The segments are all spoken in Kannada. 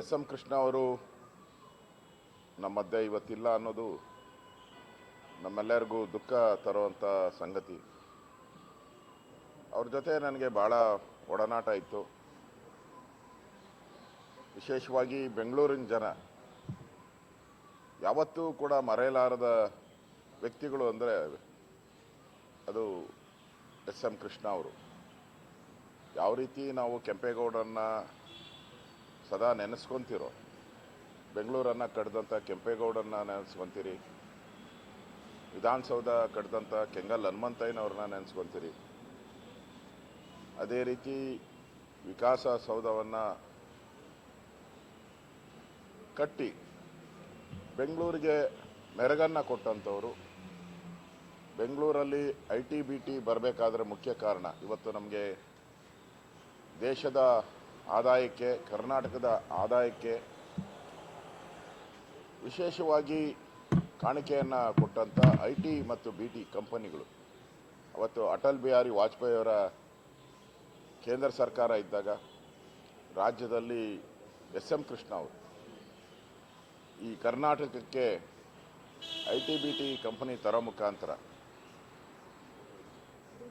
ಎಸ್ ಎಂ ಕೃಷ್ಣ ಅವರು ನಮ್ಮ ಮಧ್ಯೆ ಇವತ್ತಿಲ್ಲ ಅನ್ನೋದು ನಮ್ಮೆಲ್ಲರಿಗೂ ದುಃಖ ತರುವಂಥ ಸಂಗತಿ. ಅವ್ರ ಜೊತೆ ನನಗೆ ಭಾಳ ಒಡನಾಟ ಇತ್ತು. ವಿಶೇಷವಾಗಿ ಬೆಂಗಳೂರಿನ ಜನ. ಯಾವತ್ತೂ ಕೂಡ ಮರೆಯಲಾರದ ವ್ಯಕ್ತಿಗಳು ಅಂದರೆ ಅದು ಎಸ್ ಎಂ ಕೃಷ್ಣ ಅವರು. ಯಾವ ರೀತಿ ನಾವು ಕೆಂಪೇಗೌಡರನ್ನ ಸದಾ ನೆನೆಸ್ಕೊಂತಿರೋ. ಬೆಂಗಳೂರನ್ನು ಕಡ್ದಂಥ ಕೆಂಪೇಗೌಡರನ್ನ ನೆನೆಸ್ಕೊಂತೀರಿ. ವಿಧಾನಸೌಧ ಕಡ್ದಂಥ ಕೆಂಗಲ್ ಹನುಮಂತಯ್ಯನವ್ರನ್ನ ನೆನೆಸ್ಕೊಂತೀರಿ. ಅದೇ ರೀತಿ ವಿಕಾಸ ಸೌಧವನ್ನು ಕಟ್ಟಿ ಬೆಂಗಳೂರಿಗೆ ಮೆರಗನ್ನು ಕೊಟ್ಟಂಥವರು. ಬೆಂಗಳೂರಲ್ಲಿ ಐ ಟಿ ಬಿ ಟಿ ಬರಬೇಕಾದ್ರೆ ಮುಖ್ಯ ಕಾರಣ. ಇವತ್ತು ನಮಗೆ ದೇಶದ ಆದಾಯಕ್ಕೆ, ಕರ್ನಾಟಕದ ಆದಾಯಕ್ಕೆ ವಿಶೇಷವಾಗಿ ಕಾಣಿಕೆಯನ್ನು ಕೊಟ್ಟಂಥ ಐ ಟಿ ಮತ್ತು ಬಿ ಟಿ ಕಂಪನಿಗಳು. ಅವತ್ತು ಅಟಲ್ ಬಿಹಾರಿ ವಾಜಪೇಯಿ ಅವರ ಕೇಂದ್ರ ಸರ್ಕಾರ ಇದ್ದಾಗ ರಾಜ್ಯದಲ್ಲಿ ಎಸ್ ಎಂ ಕೃಷ್ಣ ಅವರು ಈ ಕರ್ನಾಟಕಕ್ಕೆ I T B T company ತರೋ ಮುಖಾಂತರ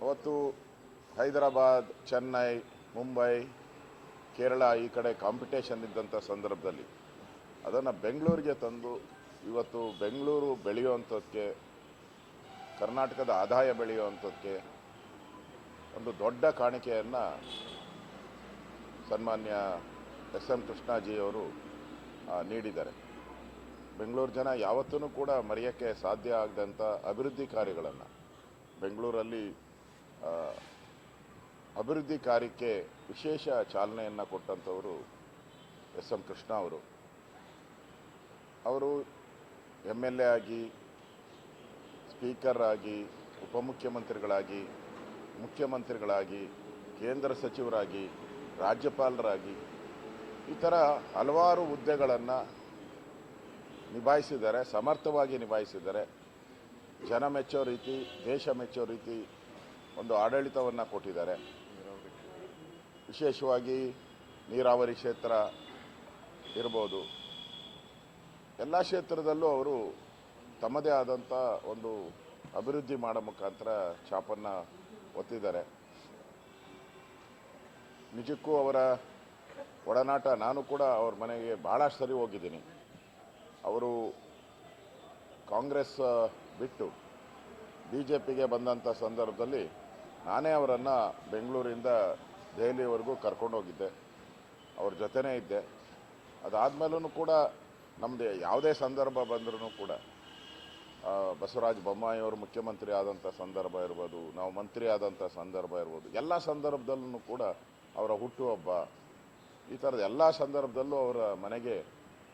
ಅವತ್ತು ಹೈದರಾಬಾದ್, ಚೆನ್ನೈ, ಮುಂಬೈ ಕೇರಳ ಈ ಕಡೆ ಕಾಂಪಿಟೇಷನ್ ಇದ್ದಂಥ ಸಂದರ್ಭದಲ್ಲಿ, ಅದನ್ನು ಬೆಂಗಳೂರಿಗೆ ತಂದು, ಇವತ್ತು ಬೆಂಗಳೂರು ಬೆಳೆಯುವಂಥದ್ದಕ್ಕೆ ಕರ್ನಾಟಕದ ಆದಾಯ ಬೆಳೆಯುವಂಥದ್ದಕ್ಕೆ ಒಂದು ದೊಡ್ಡ ಕಾಣಿಕೆಯನ್ನು ಸನ್ಮಾನ್ಯ ಎಸ್ ಎಂ ಕೃಷ್ಣಾಜಿಯವರು ನೀಡಿದ್ದಾರೆ. ಬೆಂಗಳೂರು ಜನ ಯಾವತ್ತೂ ಕೂಡ ಮರೆಯೋಕ್ಕೆ ಸಾಧ್ಯ ಆಗದಂಥ ಅಭಿವೃದ್ಧಿ ಕಾರ್ಯಗಳನ್ನು ಬೆಂಗಳೂರಲ್ಲಿ ಅಭಿವೃದ್ಧಿ ಕಾರ್ಯಕ್ಕೆ ವಿಶೇಷ ಚಾಲನೆಯನ್ನು ಕೊಟ್ಟಂಥವರು ಎಸ್ ಎಂ ಕೃಷ್ಣ ಅವರು. ಅವರು ಎಂ ಎಲ್ ಎ ಆಗಿ ಸ್ಪೀಕರ್ ಆಗಿ ಉಪಮುಖ್ಯಮಂತ್ರಿಗಳಾಗಿ, ಮುಖ್ಯಮಂತ್ರಿಗಳಾಗಿ, ಕೇಂದ್ರ ಸಚಿವರಾಗಿ, ರಾಜ್ಯಪಾಲರಾಗಿ ಈ ಥರ ಹಲವಾರು ಹುದ್ದೆಗಳನ್ನು ನಿಭಾಯಿಸಿದ್ದಾರೆ, ಸಮರ್ಥವಾಗಿ ನಿಭಾಯಿಸಿದ್ದಾರೆ. ಜನ ಮೆಚ್ಚೋ ರೀತಿ, ದೇಶ ಮೆಚ್ಚೋ ರೀತಿ ಒಂದು ಆಡಳಿತವನ್ನು ಕೊಟ್ಟಿದ್ದಾರೆ. ವಿಶೇಷವಾಗಿ ನೀರಾವರಿ ಕ್ಷೇತ್ರ ಇರ್ಬೋದು. ಎಲ್ಲ ಕ್ಷೇತ್ರದಲ್ಲೂ ಅವರು ತಮ್ಮದೇ ಆದಂಥ ಒಂದು ಅಭಿವೃದ್ಧಿ ಮಾಡೋ ಮುಖಾಂತರ ಛಾಪನ್ನು ಒತ್ತಿದ್ದಾರೆ. ನಿಜಕ್ಕೂ ಅವರ ಒಡನಾಟ ನಾನು ಕೂಡ ಅವ್ರ ಮನೆಗೆ ಭಾಳ ಸರಿ ಹೋಗಿದ್ದೀನಿ. ಅವರು ಕಾಂಗ್ರೆಸ್ ಬಿಟ್ಟು ಬಿ ಜೆ ಪಿಗೆ ಬಂದಂಥ ಸಂದರ್ಭದಲ್ಲಿ ನಾನೇ ಅವರನ್ನು ಬೆಂಗಳೂರಿಂದ ದೆಹಲಿವರೆಗೂ ಕರ್ಕೊಂಡೋಗಿದ್ದೆ. ಅವ್ರ ಜೊತೆನೇ ಇದ್ದೆ. ಅದಾದಮೇಲೂ ಕೂಡ ನಮ್ಮದು ಯಾವುದೇ ಸಂದರ್ಭ ಬಂದ್ರೂ ಕೂಡ ಬಸವರಾಜ ಬೊಮ್ಮಾಯಿ ಅವರು ಮುಖ್ಯಮಂತ್ರಿ ಆದಂಥ ಸಂದರ್ಭ ಇರ್ಬೋದು, ನಾವು ಮಂತ್ರಿ ಆದಂಥ ಸಂದರ್ಭ ಇರ್ಬೋದು, ಎಲ್ಲ ಸಂದರ್ಭದಲ್ಲೂ ಕೂಡ ಅವರ ಹುಟ್ಟುಹಬ್ಬ, ಈ ಥರದ ಎಲ್ಲ ಸಂದರ್ಭದಲ್ಲೂ ಅವರ ಮನೆಗೆ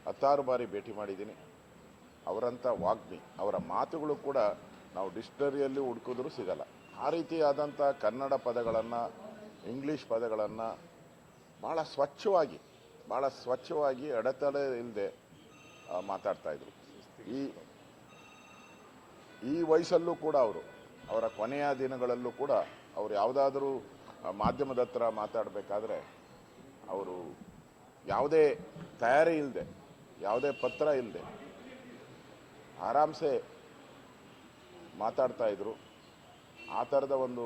ಹತ್ತಾರು ಬಾರಿ ಭೇಟಿ ಮಾಡಿದ್ದೀನಿ. ಅವರಂಥ ವಾಗ್ಮಿ, ಅವರ ಮಾತುಗಳು ಕೂಡ ನಾವು ಡಿಕ್ಷನರಿಯಲ್ಲಿ ಹುಡುಕಿದ್ರೂ ಸಿಗಲ್ಲ. ಆ ರೀತಿಯಾದಂಥ ಕನ್ನಡ ಪದಗಳನ್ನು ಇಂಗ್ಲೀಷ್ ಪದಗಳನ್ನು ಭಾಳ ಸ್ವಚ್ಛವಾಗಿ ಭಾಳ ಸ್ವಚ್ಛವಾಗಿ ಅಡೆತಡೆ ಇಲ್ಲದೆ ಮಾತಾಡ್ತಾಯಿದ್ರು ಈ ಈ ವಯಸ್ಸಲ್ಲೂ ಕೂಡ ಅವರು, ಅವರ ಕೊನೆಯ ದಿನಗಳಲ್ಲೂ ಕೂಡ ಅವರು ಯಾವುದಾದ್ರೂ ಮಾಧ್ಯಮದ ಹತ್ರ ಮಾತಾಡಬೇಕಾದ್ರೆ ಅವರು ಯಾವುದೇ ತಯಾರಿ ಇಲ್ಲದೆ ಯಾವುದೇ ಪತ್ರ ಇಲ್ಲದೆ ಆರಾಮ್ಸೆ ಮಾತಾಡ್ತಾ ಇದ್ರು. ಆ ಥರದ ಒಂದು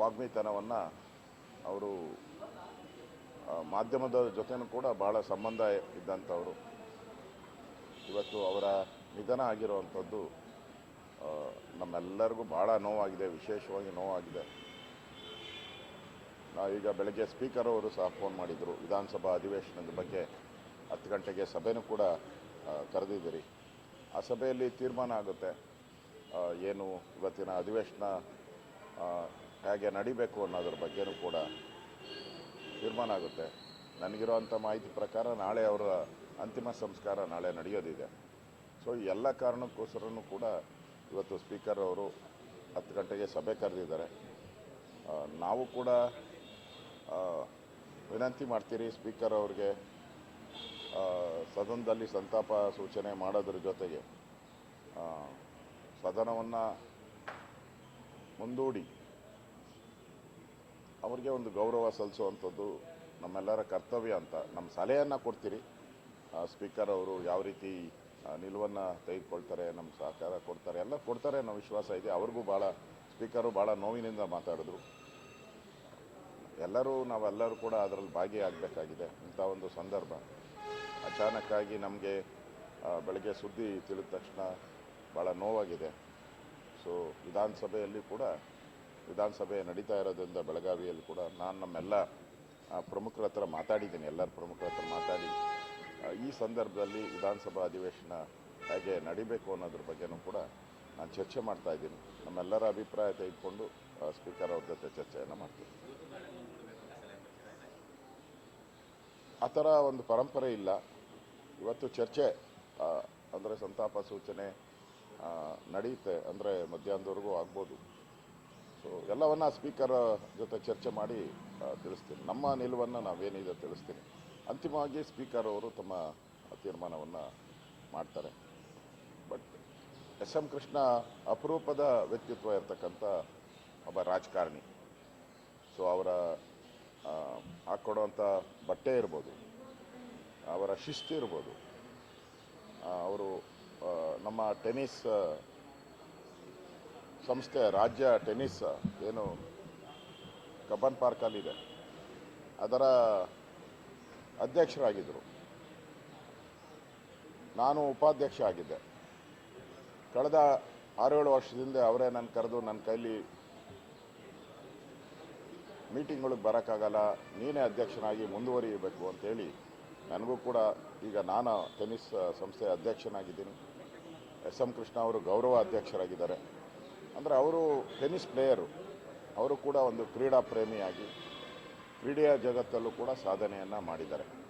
ವಾಗ್ಮಿತನವನ್ನು ಅವರು ಮಾಧ್ಯಮದ ಜೊತೆನೂ ಕೂಡ ಭಾಳ ಸಂಬಂಧ ಇದ್ದಂಥವರು. ಇವತ್ತು ಅವರ ನಿಧನ ಆಗಿರುವಂಥದ್ದು ನಮ್ಮೆಲ್ಲರಿಗೂ ಭಾಳ ನೋವಾಗಿದೆ, ವಿಶೇಷವಾಗಿ ನೋವಾಗಿದೆ. ನಾವೀಗ ಬೆಳಗ್ಗೆ ಸ್ಪೀಕರ್ ಅವರು ಸಹ ಫೋನ್ ಮಾಡಿದರು. ವಿಧಾನಸಭಾ ಅಧಿವೇಶನದ ಬಗ್ಗೆ ಹತ್ತು ಗಂಟೆಗೆ ಸಭೆನೂ ಕೂಡ ಕರೆದಿದ್ದೀರಿ. ಆ ಸಭೆಯಲ್ಲಿ ತೀರ್ಮಾನ ಆಗುತ್ತೆ. ಏನು ಇವತ್ತಿನ ಅಧಿವೇಶನ ಹೇಗೆ ನಡಿಬೇಕು ಅನ್ನೋದ್ರ ಬಗ್ಗೆನೂ ಕೂಡ ತೀರ್ಮಾನ ಆಗುತ್ತೆ. ನನಗಿರುವಂಥ ಮಾಹಿತಿ ಪ್ರಕಾರ ನಾಳೆ ಅವರ ಅಂತಿಮ ಸಂಸ್ಕಾರ ನಾಳೆ ನಡೆಯೋದಿದೆ. ಸೊ ಎಲ್ಲ ಕಾರಣಕ್ಕೋಸ್ಕರನೂ ಕೂಡ ಇವತ್ತು ಸ್ಪೀಕರ್ ಅವರು ಹತ್ತು ಗಂಟೆಗೆ ಸಭೆ ಕರೆದಿದ್ದಾರೆ. ನಾವು ಕೂಡ ವಿನಂತಿ ಮಾಡ್ತೀರಿ ಸ್ಪೀಕರ್ ಅವ್ರಿಗೆ ಸದನದಲ್ಲಿ ಸಂತಾಪ ಸೂಚನೆ ಮಾಡೋದ್ರ ಜೊತೆಗೆ ಸದನವನ್ನು ಮುಂದೂಡಿ. ಅವರಿಗೆ ಒಂದು ಗೌರವ ಸಲ್ಲಿಸುವಂಥದ್ದು ನಮ್ಮೆಲ್ಲರ ಕರ್ತವ್ಯ ಅಂತ. ನಮ್ಮ ಸಲಹೆಯನ್ನು ಕೊಡ್ತೀರಿ. ಸ್ಪೀಕರ್ ಅವರು ಯಾವ ರೀತಿ ನಿಲುವನ್ನು ತೆಗೆದುಕೊಳ್ತಾರೆ ನಮ್ಮ ಸಹಕಾರ ಕೊಡ್ತಾರೆ, ಎಲ್ಲ ಕೊಡ್ತಾರೆ ಅನ್ನೋ ವಿಶ್ವಾಸ ಇದೆ. ಅವ್ರಿಗೂ ಭಾಳ, ಸ್ಪೀಕರು ಭಾಳ ನೋವಿನಿಂದ ಮಾತಾಡಿದ್ರು. ಎಲ್ಲರೂ ನಾವೆಲ್ಲರೂ ಕೂಡ ಅದರಲ್ಲಿ ಭಾಗಿಯಾಗಬೇಕಾಗಿದೆ. ಇಂಥ ಒಂದು ಸಂದರ್ಭ. ಅಚಾನಕ್ಕಾಗಿ ನಮಗೆ ಬೆಳಗ್ಗೆ ಸುದ್ದಿ ತಿಳಿದ ತಕ್ಷಣ ಭಾಳ ನೋವಾಗಿದೆ. ಸೊ, ವಿಧಾನಸಭೆಯಲ್ಲಿ ಕೂಡ ವಿಧಾನಸಭೆ ನಡೀತಾ ಇರೋದ್ರಿಂದ ಬೆಳಗಾವಿಯಲ್ಲಿ ಕೂಡ ನಾನು ನಮ್ಮೆಲ್ಲ ಪ್ರಮುಖರ ಹತ್ರ ಮಾತಾಡಿದ್ದೀನಿ, ಎಲ್ಲರ ಪ್ರಮುಖರ ಹತ್ರ ಮಾತಾಡಿ. ಈ ಸಂದರ್ಭದಲ್ಲಿ ವಿಧಾನಸಭಾ ಅಧಿವೇಶನ ಹೇಗೆ ನಡಿಬೇಕು ಅನ್ನೋದ್ರ ಬಗ್ಗೆನೂ ಕೂಡ ನಾನು ಚರ್ಚೆ ಮಾಡ್ತಾ ಇದ್ದೀನಿ. ನಮ್ಮೆಲ್ಲರ ಅಭಿಪ್ರಾಯ ತೆಗೆದುಕೊಂಡು ಸ್ಪೀಕರ್ ಅವ್ರ ಜೊತೆ ಚರ್ಚೆಯನ್ನು ಮಾಡ್ತೀನಿ. ಆ ಥರ ಒಂದು ಪರಂಪರೆ ಇಲ್ಲ. ಇವತ್ತು ಚರ್ಚೆ ಅಂದರೆ ಸಂತಾಪ ಸೂಚನೆ ನಡೆಯುತ್ತೆ. ಅಂದರೆ ಮಧ್ಯಾಹ್ನದವರೆಗೂ ಆಗ್ಬೋದು. ಸೊ ಎಲ್ಲವನ್ನ ಸ್ಪೀಕರ್ ಜೊತೆ ಚರ್ಚೆ ಮಾಡಿ ತಿಳಿಸ್ತೀನಿ. ನಮ್ಮ ನಿಲುವನ್ನು ನಾವೇನಿದೆ ತಿಳಿಸ್ತೀನಿ. ಅಂತಿಮವಾಗಿ ಸ್ಪೀಕರ್ ಅವರು ತಮ್ಮ ತೀರ್ಮಾನವನ್ನು ಮಾಡ್ತಾರೆ. ಬಟ್ ಎಸ್ ಎಂ ಕೃಷ್ಣ ಅಪರೂಪದ ವ್ಯಕ್ತಿತ್ವ ಇರತಕ್ಕಂಥ ಒಬ್ಬ ರಾಜಕಾರಣಿ. ಸೊ ಅವರ ಹಾಕ್ಕೊಡುವಂಥ ಬಟ್ಟೆ ಇರ್ಬೋದು ಅವರ ಶಿಸ್ತು ಇರ್ಬೋದು ಅವರು ನಮ್ಮ ಟೆನ್ನಿಸ್ ಆ, ಸಂಸ್ಥೆ ರಾಜ್ಯ ಟೆನ್ನಿಸ್ ಏನು ಕಬ್ಬನ್ ಪಾರ್ಕಲ್ಲಿದೆ. ಅದರ ಅಧ್ಯಕ್ಷರಾಗಿದ್ದರು ನಾನು ಉಪಾಧ್ಯಕ್ಷ ಆಗಿದ್ದೆ. ಕಳೆದ ಆರೇಳು ವರ್ಷದಿಂದ ಅವರೇ ನನ್ನ ಕರೆದು ನನ್ನ ಕೈಲಿ ಮೀಟಿಂಗ್ಗಳಿಗೆ ಬರೋಕ್ಕಾಗಲ್ಲ, ನೀನೇ ಅಧ್ಯಕ್ಷನಾಗಿ ಮುಂದುವರಿಯಬೇಕು ಅಂತೇಳಿ ನನಗೂ ಕೂಡ ಈಗ ನಾನು ಟೆನ್ನಿಸ್ ಸಂಸ್ಥೆಯ ಅಧ್ಯಕ್ಷನಾಗಿದ್ದೀನಿ. ಎಸ್ ಎಂ ಕೃಷ್ಣ ಅವರು ಗೌರವ ಅಧ್ಯಕ್ಷರಾಗಿದ್ದಾರೆ. ಅಂದರೆ ಅವರು ಟೆನಿಸ್ ಪ್ಲೇಯರು. ಅವರು ಕೂಡ ಒಂದು ಕ್ರೀಡಾ ಪ್ರೇಮಿಯಾಗಿ ಕ್ರೀಡೆಯ ಜಗತ್ತಲ್ಲೂ ಕೂಡ ಸಾಧನೆಯನ್ನು ಮಾಡಿದ್ದಾರೆ.